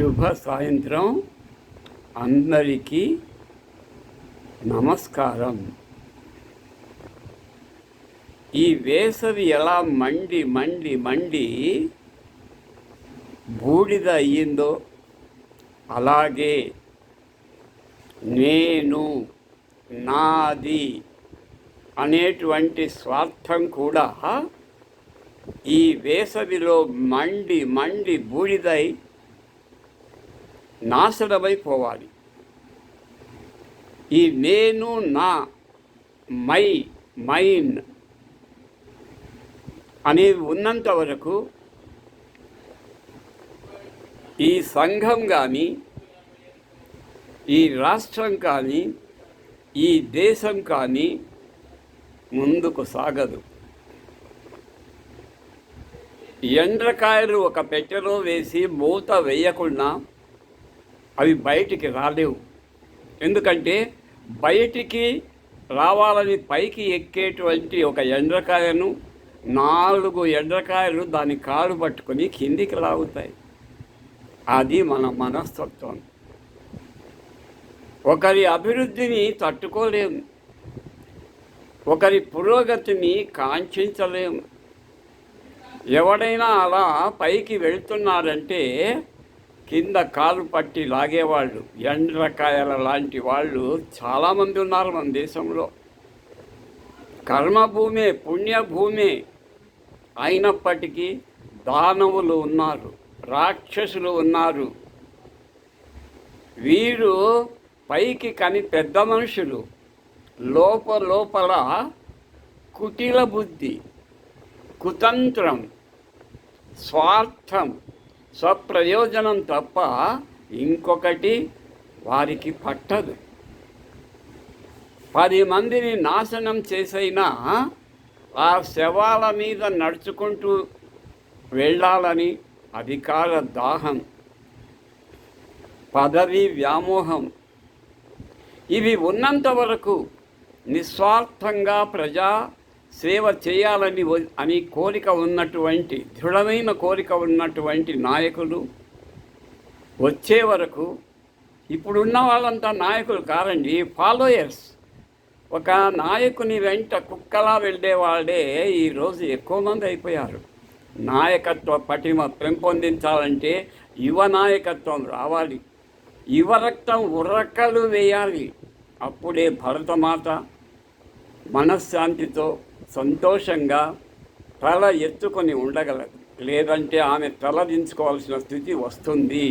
శుభ సాయంత్రం. అందరికీ నమస్కారం. ఈ వేసవి ఎలా మండి మండి మండి బూడిద అయ్యిందో అలాగే నేను నాది అనేటువంటి స్వార్థం కూడా ఈ వేసవిలో మండి మండి బూడిదై నాశనమైపోవాలి. ఈ నేను నా మై మైన్ అనేవి ఉన్నంత వరకు ఈ సంఘం కానీ ఈ రాష్ట్రం కానీ ఈ దేశం కానీ ముందుకు సాగదు. ఎండ్రకాయలు ఒక పెట్టెలో వేసి మూత వేయకుండా అవి బయటికి రాలేవు. ఎందుకంటే బయటికి రావాలని పైకి ఎక్కేటువంటి ఒక ఎండ్రకాయను నాలుగు ఎండ్రకాయలు దాని కాలు పట్టుకొని కిందికి లాగుతాయి. అది మన మనస్తత్వం. ఒకరి అభివృద్ధిని తట్టుకోలేము ఒకరి పురోగతిని కాంక్షించలేము ఎవడైనా అలా పైకి వెళ్తున్నారంటే కింద కాలు పట్టి లాగేవాళ్ళు ఎండ్రకాయల లాంటి వాళ్ళు చాలామంది ఉన్నారు మన దేశంలో. కర్మభూమే పుణ్యభూమే అయినప్పటికీ దానవులు ఉన్నారు రాక్షసులు ఉన్నారు. వీరు పైకి కని పెద్ద మనుషులు లోప లోపల కుటిల బుద్ధి కుతంత్రం స్వార్థం స్వప్రయోజనం తప్ప ఇంకొకటి వారికి పట్టదు. పది మందిని నాశనం చేసైనా ఆ శవాల మీద నడుచుకుంటూ వెళ్ళాలని అధికార దాహం పదవి వ్యామోహం ఇవి ఉన్నంత వరకు నిస్వార్థంగా ప్రజా సేవ చేయాలని అని కోరిక ఉన్నటువంటి దృఢమైన కోరిక ఉన్నటువంటి నాయకులు వచ్చే వరకు ఇప్పుడున్న వాళ్ళంతా నాయకులు కారండి ఫాలోయర్స్ ఒక నాయకుని వెంట కుక్కలా వెళ్ళేవాళ్ళే ఈరోజు ఎక్కువ మంది అయిపోయారు. నాయకత్వ పటిమ పెంపొందించాలంటే యువ నాయకత్వం రావాలి. యువ రక్తం ఉర్రక్కలు వేయాలి. అప్పుడే భరతమాత మనశ్శాంతితో సంతోషంగా తల ఎత్తుకొని ఉండగలదు లేదంటే ఆమె తల దించుకోవాల్సిన స్థితి వస్తుంది.